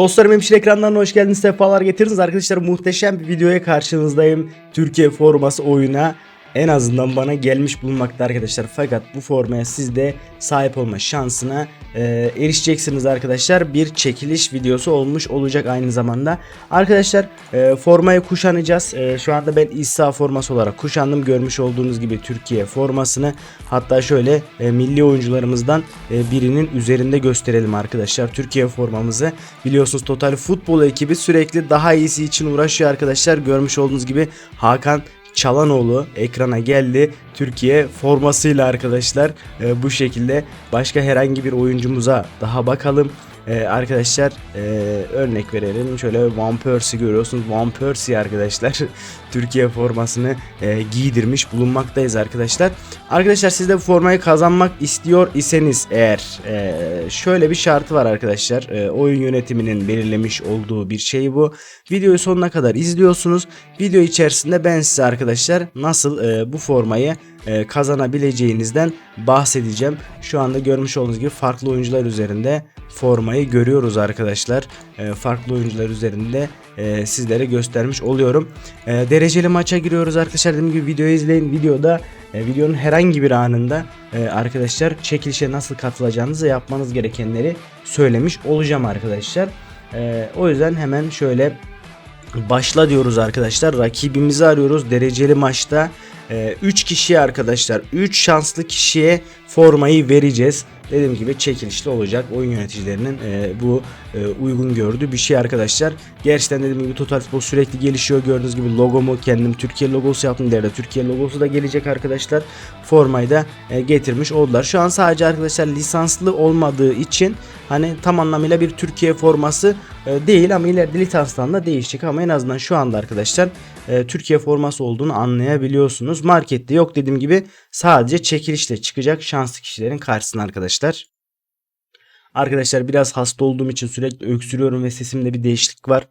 Dostlarım hemşire ekranlarına hoş geldiniz. Sefalar getirdiniz. Arkadaşlar muhteşem bir videoya karşınızdayım. Türkiye forması oyuna en azından bana gelmiş bulunmakta arkadaşlar. Fakat bu formaya siz de sahip olma şansına e, erişeceksiniz arkadaşlar. Bir çekiliş videosu olmuş olacak aynı zamanda. Arkadaşlar e, formayı kuşanacağız. E, şu anda ben İsa forması olarak kuşandım. Görmüş olduğunuz gibi Türkiye formasını. Hatta şöyle e, milli oyuncularımızdan e, birinin üzerinde gösterelim arkadaşlar. Türkiye formamızı. Biliyorsunuz Total Futbol ekibi sürekli daha iyisi için uğraşıyor arkadaşlar. Görmüş olduğunuz gibi Hakan Çalanoğlu ekrana geldi. Türkiye formasıyla arkadaşlar e, bu şekilde başka herhangi bir oyuncumuza daha bakalım. E, arkadaşlar e, örnek verelim. Şöyle Van Persie görüyorsunuz. Van Persie arkadaşlar Türkiye formasını e, giydirmiş bulunmaktayız arkadaşlar. Arkadaşlar siz de bu formayı kazanmak istiyor iseniz eğer e, şöyle bir şartı var arkadaşlar. E, oyun yönetiminin belirlemiş olduğu bir şey bu. Videoyu sonuna kadar izliyorsunuz. Video içerisinde ben size arkadaşlar nasıl e, bu formayı e, kazanabileceğinizden bahsedeceğim. Şu anda görmüş olduğunuz gibi farklı oyuncular üzerinde formayı görüyoruz arkadaşlar. E, farklı oyuncular üzerinde e, sizlere göstermiş oluyorum. E, dereceli maça giriyoruz arkadaşlar. Dediğim gibi videoyu izleyin. Videoda e, videonun herhangi bir anında e, arkadaşlar çekilişe nasıl katılacağınızı yapmanız gerekenleri söylemiş olacağım arkadaşlar. E, o yüzden hemen şöyle başla diyoruz arkadaşlar. Rakibimizi arıyoruz dereceli maçta. 3 kişiye arkadaşlar 3 şanslı kişiye formayı vereceğiz. Dediğim gibi çekilişli olacak. Oyun yöneticilerinin e, bu e, uygun gördüğü bir şey arkadaşlar. Gerçekten dediğim gibi Total Futbol sürekli gelişiyor. Gördüğünüz gibi logomu kendim Türkiye logosu yaptım. İleride Türkiye logosu da gelecek arkadaşlar. Formayı da e, getirmiş oldular. Şu an sadece arkadaşlar lisanslı olmadığı için hani tam anlamıyla bir Türkiye forması e, değil ama ileride lisanstan da değişecek ama en azından şu anda arkadaşlar e, Türkiye forması olduğunu anlayabiliyorsunuz. Markette yok dediğim gibi sadece çekilişle çıkacak şanslı kişilerin karşısına arkadaşlar. Arkadaşlar biraz hasta olduğum için sürekli öksürüyorum ve sesimde bir değişiklik var.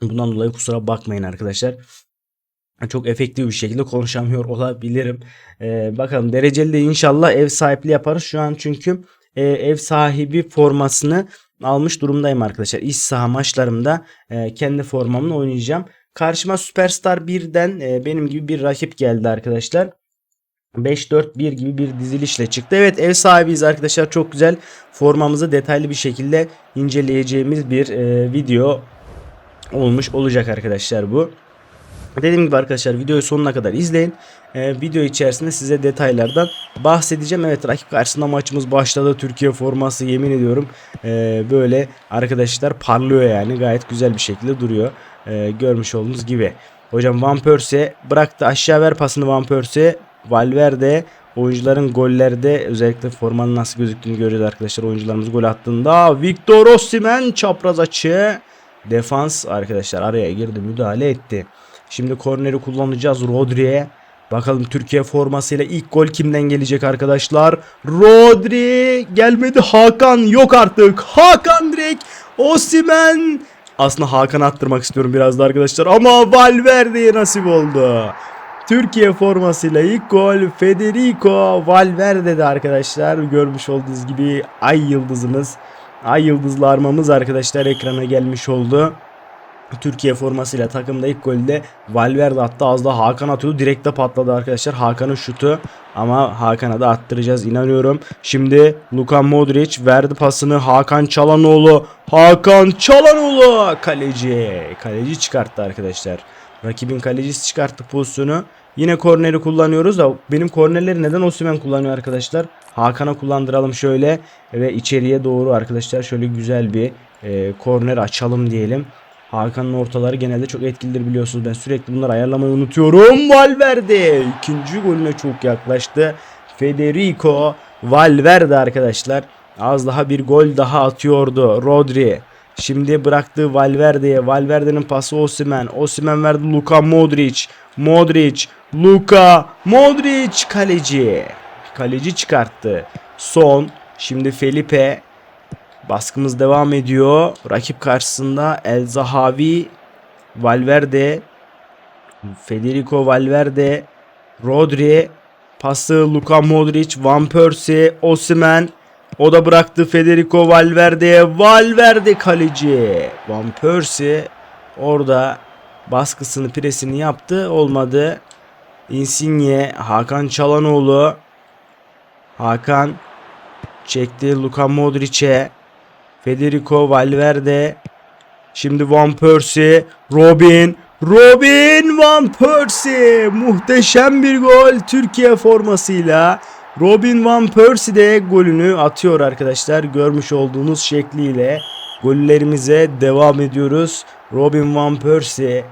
Bundan dolayı kusura bakmayın arkadaşlar. Çok efektif bir şekilde konuşamıyor olabilirim. Ee, bakalım dereceli de inşallah ev sahipliği yaparız. Şu an çünkü e, ev sahibi formasını almış durumdayım arkadaşlar. İç saha maçlarımda e, kendi formamla oynayacağım. Karşıma Superstar 1'den e, benim gibi bir rakip geldi arkadaşlar. 5-4-1 gibi bir dizilişle çıktı. Evet ev sahibiyiz arkadaşlar. Çok güzel formamızı detaylı bir şekilde inceleyeceğimiz bir e, video olmuş olacak arkadaşlar bu. Dediğim gibi arkadaşlar videoyu sonuna kadar izleyin. Ee, video içerisinde size detaylardan bahsedeceğim. Evet rakip karşısında maçımız başladı. Türkiye forması yemin ediyorum ee, böyle arkadaşlar parlıyor yani. Gayet güzel bir şekilde duruyor. Ee, görmüş olduğunuz gibi. Hocam Van Persie bıraktı aşağı ver pasını Van Persie. Valverde oyuncuların gollerde özellikle formanın nasıl gözüktüğünü göreceğiz arkadaşlar. Oyuncularımız gol attığında Victor Osimhen çapraz açı. Defans arkadaşlar araya girdi müdahale etti. Şimdi korneri kullanacağız Rodri'ye. Bakalım Türkiye formasıyla ilk gol kimden gelecek arkadaşlar? Rodri gelmedi Hakan yok artık. Hakan direkt Osimen. Aslında Hakan attırmak istiyorum biraz da arkadaşlar ama Valverde'ye nasip oldu. Türkiye formasıyla ilk gol Federico Valverde'de arkadaşlar. Görmüş olduğunuz gibi ay yıldızımız, ay yıldızlı armamız arkadaşlar ekrana gelmiş oldu. Türkiye formasıyla takımda ilk golde Valverde attı az da Hakan atıyordu. Direkte patladı arkadaşlar. Hakan'ın şutu ama Hakan'a da attıracağız inanıyorum. Şimdi Luka Modric verdi pasını Hakan Çalanoğlu. Hakan Çalanoğlu kaleci. Kaleci çıkarttı arkadaşlar. Rakibin kalecisi çıkarttı pozisyonu. Yine korneri kullanıyoruz da benim kornerleri neden Osimhen kullanıyor arkadaşlar? Hakan'a kullandıralım şöyle ve içeriye doğru arkadaşlar şöyle güzel bir e, korner açalım diyelim. Hakan'ın ortaları genelde çok etkilidir biliyorsunuz. Ben sürekli bunları ayarlamayı unutuyorum. Valverde ikinci golüne çok yaklaştı. Federico Valverde arkadaşlar. Az daha bir gol daha atıyordu. Rodri. Şimdi bıraktı Valverde'ye. Valverde'nin pası Osimen. Osimen verdi Luka Modric. Modric. Luka Modric kaleci. Kaleci çıkarttı. Son. Şimdi Felipe. Baskımız devam ediyor. Rakip karşısında El Zahavi, Valverde, Federico Valverde, Rodri, pası Luka Modric, Van Persie, Osimhen. O da bıraktı Federico Valverde'ye. Valverde kaleci. Van Persie orada baskısını presini yaptı. Olmadı. Insigne, Hakan Çalanoğlu. Hakan çekti Luka Modric'e. Federico Valverde. Şimdi Van Persie, Robin, Robin Van Persie muhteşem bir gol Türkiye formasıyla. Robin Van Persie de golünü atıyor arkadaşlar. Görmüş olduğunuz şekliyle gollerimize devam ediyoruz. Robin Van Persie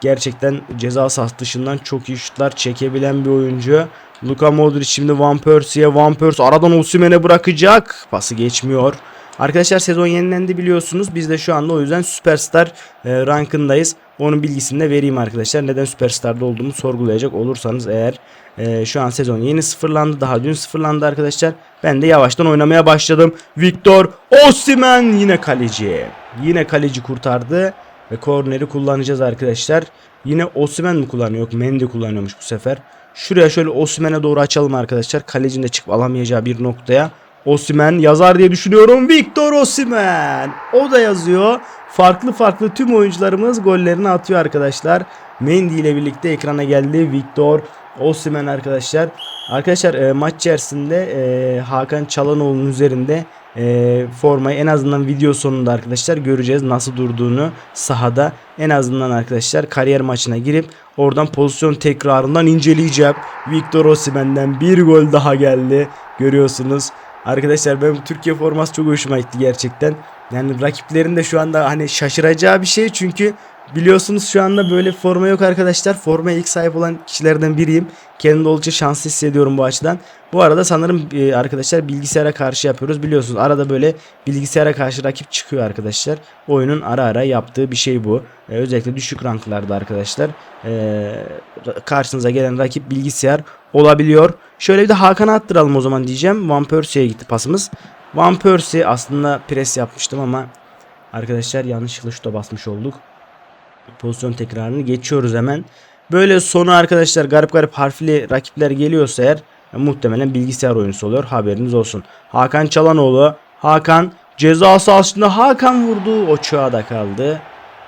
gerçekten ceza sahası dışından çok iyi şutlar çekebilen bir oyuncu. Luka Modric şimdi Van Persie'ye Van Persie aradan Osimhen'e bırakacak. Pası geçmiyor. Arkadaşlar sezon yenilendi biliyorsunuz. Biz de şu anda o yüzden Süperstar e, rankındayız. Onun bilgisini de vereyim arkadaşlar. Neden Süperstar'da olduğumu sorgulayacak olursanız eğer e, şu an sezon yeni sıfırlandı. Daha dün sıfırlandı arkadaşlar. Ben de yavaştan oynamaya başladım. Victor Osimhen yine kaleci. Yine kaleci kurtardı. Ve korneri kullanacağız arkadaşlar. Yine Osimhen mi kullanıyor? Yok Mendy kullanıyormuş bu sefer. Şuraya şöyle Osimhen'e doğru açalım arkadaşlar. Kalecinin de çıkıp alamayacağı bir noktaya. Osimhen yazar diye düşünüyorum. Victor Osimhen. O da yazıyor. Farklı farklı tüm oyuncularımız gollerini atıyor arkadaşlar. Mendy ile birlikte ekrana geldi. Victor Osimhen arkadaşlar. Arkadaşlar e, maç içerisinde e, Hakan Çalhanoğlu'nun üzerinde e, formayı en azından video sonunda arkadaşlar göreceğiz nasıl durduğunu sahada. En azından arkadaşlar kariyer maçına girip oradan pozisyon tekrarından inceleyeceğim. Victor Osimhen'den bir gol daha geldi. Görüyorsunuz. Arkadaşlar ben Türkiye forması çok hoşuma gitti gerçekten. Yani rakiplerin de şu anda hani şaşıracağı bir şey çünkü biliyorsunuz şu anda böyle forma yok arkadaşlar. Formaya ilk sahip olan kişilerden biriyim. Kendimde oldukça şanslı hissediyorum bu açıdan. Bu arada sanırım e, arkadaşlar bilgisayara karşı yapıyoruz. Biliyorsunuz arada böyle bilgisayara karşı rakip çıkıyor arkadaşlar. Oyunun ara ara yaptığı bir şey bu. E, özellikle düşük ranklarda arkadaşlar. E, karşınıza gelen rakip bilgisayar olabiliyor. Şöyle bir de Hakan'a attıralım o zaman diyeceğim. Van Persie'ye gitti pasımız. Van Persie aslında pres yapmıştım ama arkadaşlar yanlışlıkla şuta basmış olduk. Pozisyon tekrarını geçiyoruz hemen. Böyle sonu arkadaşlar garip garip harfli rakipler geliyorsa eğer muhtemelen bilgisayar oyuncusu oluyor. Haberiniz olsun. Hakan Çalanoğlu. Hakan ceza sahasında Hakan vurdu. O da kaldı.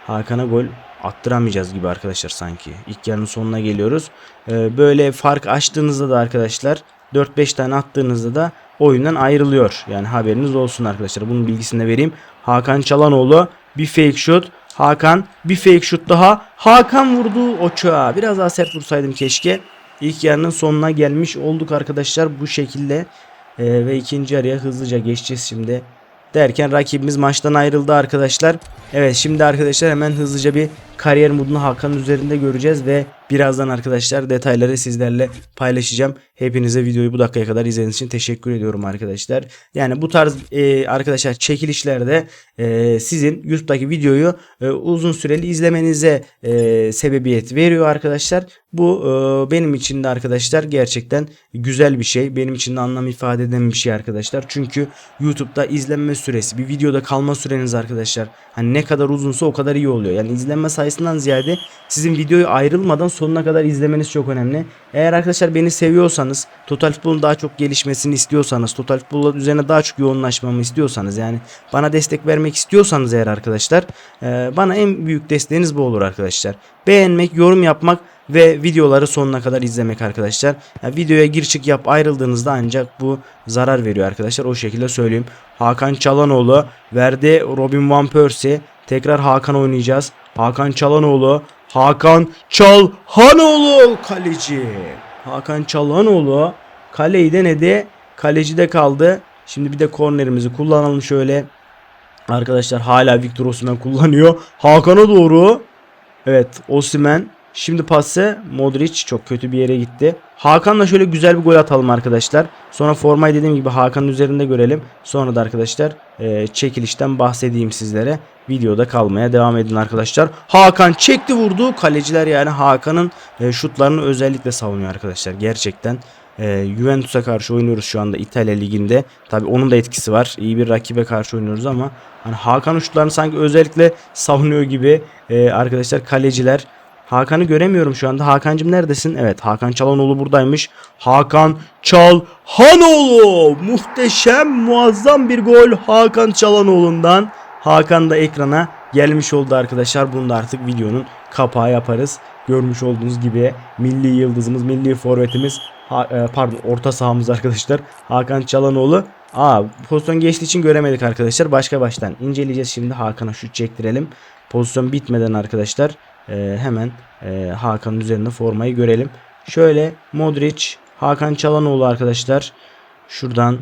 Hakan'a gol attıramayacağız gibi arkadaşlar sanki. İlk yarının sonuna geliyoruz. Ee, böyle fark açtığınızda da arkadaşlar 4-5 tane attığınızda da oyundan ayrılıyor. Yani haberiniz olsun arkadaşlar. Bunun bilgisini de vereyim. Hakan Çalanoğlu bir fake shot. Hakan bir fake shot daha. Hakan vurdu Oçağa. Biraz daha sert vursaydım keşke. İlk yarının sonuna gelmiş olduk arkadaşlar bu şekilde. Ee, ve ikinci yarıya hızlıca geçeceğiz şimdi. Derken rakibimiz maçtan ayrıldı arkadaşlar. Evet şimdi arkadaşlar hemen hızlıca bir kariyer modunu Hakan'ın üzerinde göreceğiz ve birazdan arkadaşlar detayları sizlerle paylaşacağım. Hepinize videoyu bu dakikaya kadar izlediğiniz için teşekkür ediyorum arkadaşlar. Yani bu tarz e, arkadaşlar çekilişlerde e, sizin YouTube'daki videoyu e, uzun süreli izlemenize e, sebebiyet veriyor arkadaşlar. Bu e, benim için de arkadaşlar gerçekten güzel bir şey. Benim için de anlam ifade eden bir şey arkadaşlar. Çünkü YouTube'da izlenme süresi, bir videoda kalma süreniz arkadaşlar. Hani ne kadar uzunsa o kadar iyi oluyor. Yani izlenme sayısından ziyade sizin videoyu ayrılmadan sonuna kadar izlemeniz çok önemli. Eğer arkadaşlar beni seviyorsanız, Total Futbol'un daha çok gelişmesini istiyorsanız, Total Futbol üzerine daha çok yoğunlaşmamı istiyorsanız yani bana destek vermek istiyorsanız eğer arkadaşlar e, bana en büyük desteğiniz bu olur arkadaşlar. Beğenmek, yorum yapmak ve videoları sonuna kadar izlemek arkadaşlar. Yani videoya gir çık yap ayrıldığınızda ancak bu zarar veriyor arkadaşlar. O şekilde söyleyeyim. Hakan Çalanoğlu verdi Robin Van Persie. Tekrar Hakan oynayacağız. Hakan Çalanoğlu. Hakan Çalhanoğlu kaleci. Hakan Çalhanoğlu kaleyi denedi. Kaleci de kaldı. Şimdi bir de kornerimizi kullanalım şöyle. Arkadaşlar hala Victor Osimhen kullanıyor. Hakan'a doğru. Evet Osimhen. Şimdi pası Modric çok kötü bir yere gitti. Hakan'la şöyle güzel bir gol atalım arkadaşlar. Sonra formayı dediğim gibi Hakan'ın üzerinde görelim. Sonra da arkadaşlar e, çekilişten bahsedeyim sizlere. Videoda kalmaya devam edin arkadaşlar. Hakan çekti vurdu. Kaleciler yani Hakan'ın e, şutlarını özellikle savunuyor arkadaşlar. Gerçekten e, Juventus'a karşı oynuyoruz şu anda İtalya Ligi'nde. Tabi onun da etkisi var. İyi bir rakibe karşı oynuyoruz ama hani Hakan şutlarını sanki özellikle savunuyor gibi e, arkadaşlar kaleciler Hakan'ı göremiyorum şu anda. Hakan'cım neredesin? Evet Hakan Çalhanoğlu buradaymış. Hakan Çalhanoğlu. Muhteşem muazzam bir gol Hakan Çalhanoğlu'ndan. Hakan da ekrana gelmiş oldu arkadaşlar. Bunu da artık videonun kapağı yaparız. Görmüş olduğunuz gibi milli yıldızımız, milli forvetimiz, e, pardon orta sahamız arkadaşlar. Hakan Çalhanoğlu. Aa pozisyon geçtiği için göremedik arkadaşlar. Başka baştan inceleyeceğiz şimdi. Hakan'a şut çektirelim. Pozisyon bitmeden arkadaşlar e, hemen e, Hakan'ın üzerinde formayı görelim. Şöyle Modric, Hakan Çalhanoğlu arkadaşlar. Şuradan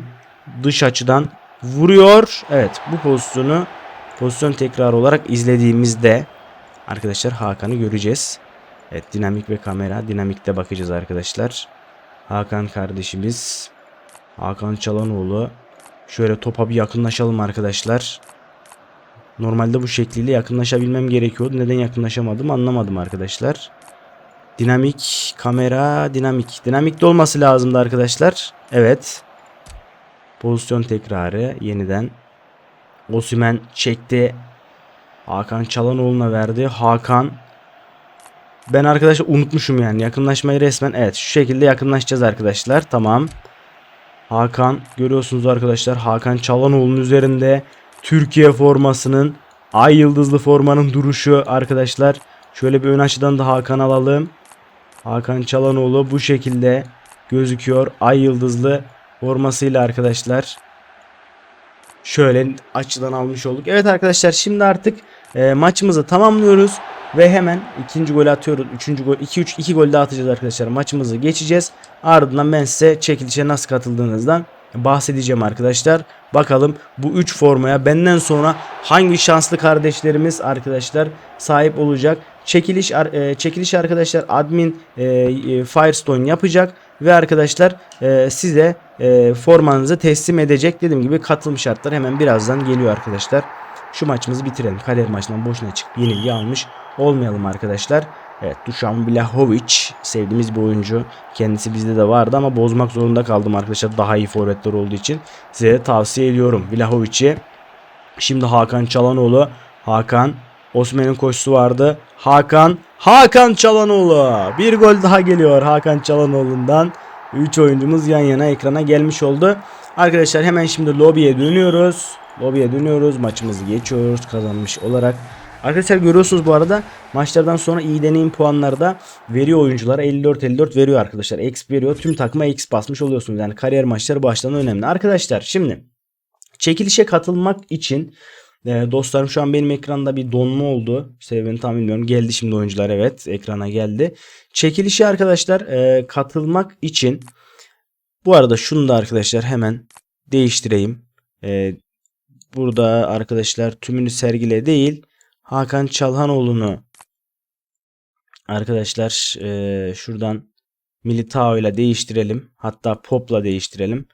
dış açıdan vuruyor. Evet bu pozisyonu pozisyon tekrarı olarak izlediğimizde arkadaşlar Hakan'ı göreceğiz. Evet dinamik ve kamera dinamikte bakacağız arkadaşlar. Hakan kardeşimiz Hakan Çalhanoğlu şöyle topa bir yakınlaşalım arkadaşlar. Normalde bu şekliyle yakınlaşabilmem gerekiyordu. Neden yakınlaşamadım anlamadım arkadaşlar. Dinamik kamera dinamik. Dinamikte olması lazımdı arkadaşlar. Evet. Pozisyon tekrarı yeniden. Osimen çekti. Hakan Çalhanoğlu'na verdi. Hakan ben arkadaşlar unutmuşum yani yakınlaşmayı resmen. Evet şu şekilde yakınlaşacağız arkadaşlar. Tamam. Hakan görüyorsunuz arkadaşlar. Hakan Çalhanoğlu'nun üzerinde Türkiye formasının ay yıldızlı formanın duruşu arkadaşlar. Şöyle bir ön açıdan da Hakan alalım. Hakan Çalhanoğlu bu şekilde gözüküyor. Ay yıldızlı formasıyla arkadaşlar. Şöyle açıdan almış olduk. Evet arkadaşlar şimdi artık e, maçımızı tamamlıyoruz. Ve hemen ikinci golü atıyoruz. Üçüncü gol 2-3 2 gol daha atacağız arkadaşlar. Maçımızı geçeceğiz. Ardından ben size çekilişe nasıl katıldığınızdan bahsedeceğim arkadaşlar. Bakalım bu 3 formaya benden sonra hangi şanslı kardeşlerimiz arkadaşlar sahip olacak. Çekiliş e, çekiliş arkadaşlar admin e, e, Firestone yapacak ve arkadaşlar size formanızı teslim edecek. Dediğim gibi katılım şartları hemen birazdan geliyor arkadaşlar. Şu maçımızı bitirelim. Kariyer maçından boşuna çıkıp yenilgi almış olmayalım arkadaşlar. Evet Dušan Vlahovic sevdiğimiz bir oyuncu. Kendisi bizde de vardı ama bozmak zorunda kaldım arkadaşlar. Daha iyi forvetler olduğu için size de tavsiye ediyorum Vlahovic'i. Şimdi Hakan Çalhanoğlu. Hakan Osman'ın koşusu vardı. Hakan Hakan Çalhanoğlu. Bir gol daha geliyor Hakan Çalhanoğlu'ndan. 3 oyuncumuz yan yana ekrana gelmiş oldu. Arkadaşlar hemen şimdi lobiye dönüyoruz. Lobiye dönüyoruz. Maçımızı geçiyoruz kazanmış olarak. Arkadaşlar görüyorsunuz bu arada maçlardan sonra iyi deneyim puanları da veriyor oyunculara 54-54 veriyor arkadaşlar. X veriyor. Tüm takıma X basmış oluyorsunuz. Yani kariyer maçları baştan önemli. Arkadaşlar şimdi çekilişe katılmak için e, dostlarım şu an benim ekranda bir donma oldu. Sebebini tam bilmiyorum. Geldi şimdi oyuncular evet ekrana geldi. Çekilişe arkadaşlar e, katılmak için bu arada şunu da arkadaşlar hemen değiştireyim. E, burada arkadaşlar tümünü sergile değil Hakan Çalhanoğlu'nu arkadaşlar e, şuradan Militao ile değiştirelim. Hatta Pop'la değiştirelim.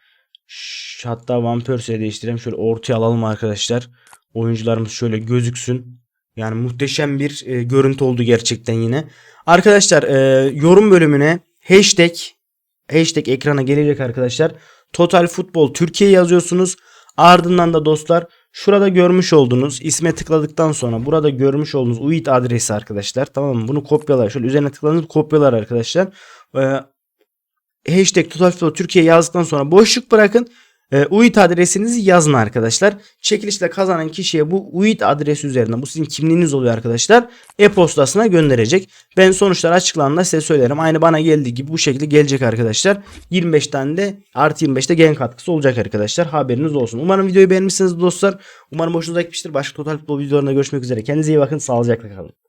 Ş- hatta Van Persie'ye değiştirelim. Şöyle ortaya alalım arkadaşlar. Oyuncularımız şöyle gözüksün. Yani muhteşem bir e, görüntü oldu gerçekten yine. Arkadaşlar e, yorum bölümüne hashtag hashtag ekrana gelecek arkadaşlar. Total Futbol Türkiye yazıyorsunuz. Ardından da dostlar şurada görmüş olduğunuz isme tıkladıktan sonra burada görmüş olduğunuz UID adresi arkadaşlar. Tamam mı? Bunu kopyalar. Şöyle üzerine tıkladığınız kopyalar arkadaşlar. Ee, hashtag Total Türkiye yazdıktan sonra boşluk bırakın. E, UID adresinizi yazın arkadaşlar. Çekilişle kazanan kişiye bu UID adresi üzerinden bu sizin kimliğiniz oluyor arkadaşlar. E-postasına gönderecek. Ben sonuçlar açıklandığında size söylerim. Aynı bana geldiği gibi bu şekilde gelecek arkadaşlar. 25 tane de artı 25 de gen katkısı olacak arkadaşlar. Haberiniz olsun. Umarım videoyu beğenmişsiniz dostlar. Umarım hoşunuza gitmiştir. Başka Total Futbol videolarında görüşmek üzere. Kendinize iyi bakın. Sağlıcakla kalın.